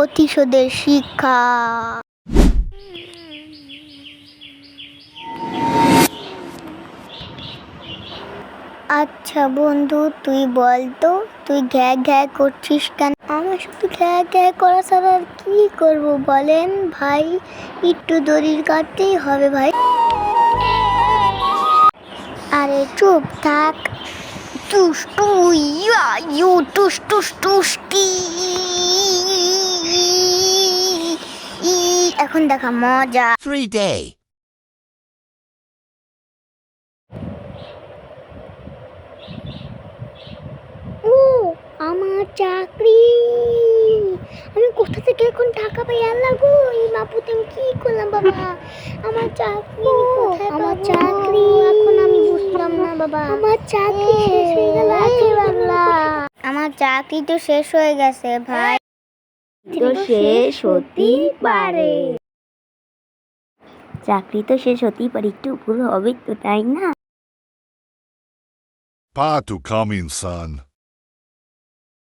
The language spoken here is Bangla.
প্রতিশোধের শিক্ষা। আচ্ছা বন্ধু, তুই বল তো, তুই ঘ্যা ঘ্যা করছিস কেন? আমার শুধু ঘ্যা ঘ্যা করা ছাড়া আর কি করব বলেন? ভাই, একটু দড়ির কাটতেই হবে ভাই। আরে চুপ থাক। টুষ্টু ইয়া, ইউ টুস টুস টুসকি এখন দেখা মজা। Three day. ও আমার চাকরি। আমি কোথা থেকে এখন টাকা পাই আল্লাহ গো? এই মাপুতে আমি কি করলাম বাবা? আমার চাকরি কোথায় আমার চাকরি। এখন আমি বুঝলাম না বাবা। আমার চাকরি শেষ হয়ে গেল বাংলা আমার চাকরি তো শেষ হয়ে গেছে ভাই। তো শেষ হতেই পারে। চাকরি তো শেষ হতেই পারে একটু ভুল হবে তো তাই না Pa to coming, son.